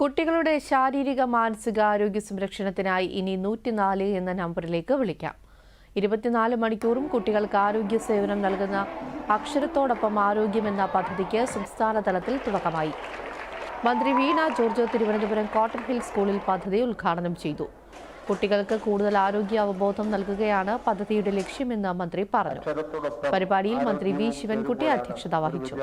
കുട്ടികളുടെ ശാരീരിക മാനസിക ആരോഗ്യ സംരക്ഷണത്തിനായി ഇനി നൂറ്റിനാല് എന്ന നമ്പറിലേക്ക് വിളിക്കാം. ഇരുപത്തിനാല് മണിക്കൂറും കുട്ടികൾക്ക് ആരോഗ്യ സേവനം നൽകുന്ന അക്ഷരത്തോടൊപ്പം ആരോഗ്യം എന്ന പദ്ധതിക്ക് സംസ്ഥാന തലത്തിൽ തുടക്കമായി. മന്ത്രി വീണ ജോർജോ തിരുവനന്തപുരം കോട്ടൺ ഹിൽ സ്കൂളിൽ പദ്ധതി ഉദ്ഘാടനം ചെയ്തു. കുട്ടികൾക്ക് കൂടുതൽ ആരോഗ്യ അവബോധം നൽകുകയാണ് പദ്ധതിയുടെ ലക്ഷ്യമെന്ന് മന്ത്രി പറഞ്ഞു. പരിപാടിയിൽ മന്ത്രി വി ശിവൻകുട്ടി അധ്യക്ഷത വഹിച്ചു.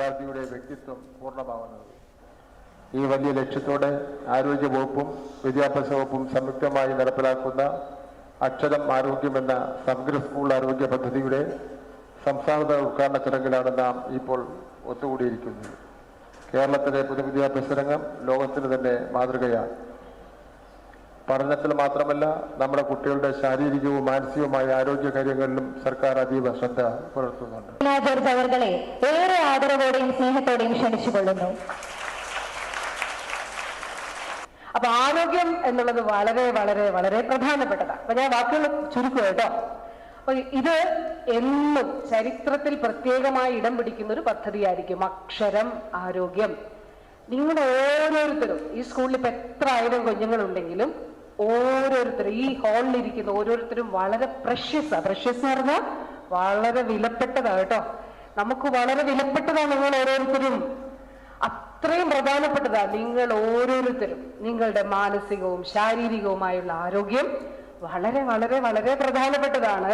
ഈ വലിയ ലക്ഷ്യത്തോടെ ആരോഗ്യ വകുപ്പും വിദ്യാഭ്യാസ വകുപ്പും സംയുക്തമായി നടപ്പിലാക്കുന്ന അക്ഷരം ആരോഗ്യം എന്ന സമഗ്ര സ്കൂൾ ആരോഗ്യ പദ്ധതിയുടെ സംസ്ഥാനതല ഉദ്ഘാടന ചടങ്ങിലാണ് നാം ഇപ്പോൾ ഒത്തുകൂടിയിരിക്കുന്നത്. കേരളത്തിലെ പൊതുവിദ്യാഭ്യാസ രംഗം ലോകത്തിന് തന്നെ മാതൃകയാണ്. പഠനത്തിൽ മാത്രമല്ല നമ്മുടെ കുട്ടികളുടെ ശാരീരികവും മാനസികവുമായ ആരോഗ്യ കാര്യങ്ങളിലും സർക്കാർ അതീവ ശ്രദ്ധ പുലർത്തുന്നുണ്ട്. ഏറെ ആദരവോടെയും സ്നേഹത്തോടെയും ക്ഷണിച്ചുകൊള്ളുന്നു. അപ്പൊ ആരോഗ്യം എന്നുള്ളത് വളരെ വളരെ വളരെ പ്രധാനപ്പെട്ടതാണ്. അപ്പൊ ഞാൻ വാക്കുകൾ ചുരുക്കുക കേട്ടോ. അപ്പൊ ഇത് എന്നും ചരിത്രത്തിൽ പ്രത്യേകമായി ഇടം പിടിക്കുന്ന ഒരു പദ്ധതിയായിരിക്കും അക്ഷരം ആരോഗ്യം. നിങ്ങൾ ഓരോരുത്തരും ഈ സ്കൂളിൽ ഇപ്പൊ എത്ര ആയിരം കുഞ്ഞുങ്ങളുണ്ടെങ്കിലും ഓരോരുത്തരും ഈ ഹാളിൽ ഇരിക്കുന്ന ഓരോരുത്തരും വളരെ പ്രഷ്യസാ പ്രഷ്യസ് എന്ന് പറഞ്ഞാൽ വളരെ വിലപ്പെട്ടതാണ് കേട്ടോ. നമുക്ക് വളരെ വിലപ്പെട്ടതാണ് നിങ്ങൾ ഓരോരുത്തരും. അത്രയും പ്രധാനപ്പെട്ടതാണ് നിങ്ങൾ ഓരോരുത്തരും നിങ്ങളുടെ മാനസികവും ശാരീരികവുമായുള്ള ആരോഗ്യം വളരെ വളരെ വളരെ പ്രധാനപ്പെട്ടതാണ്.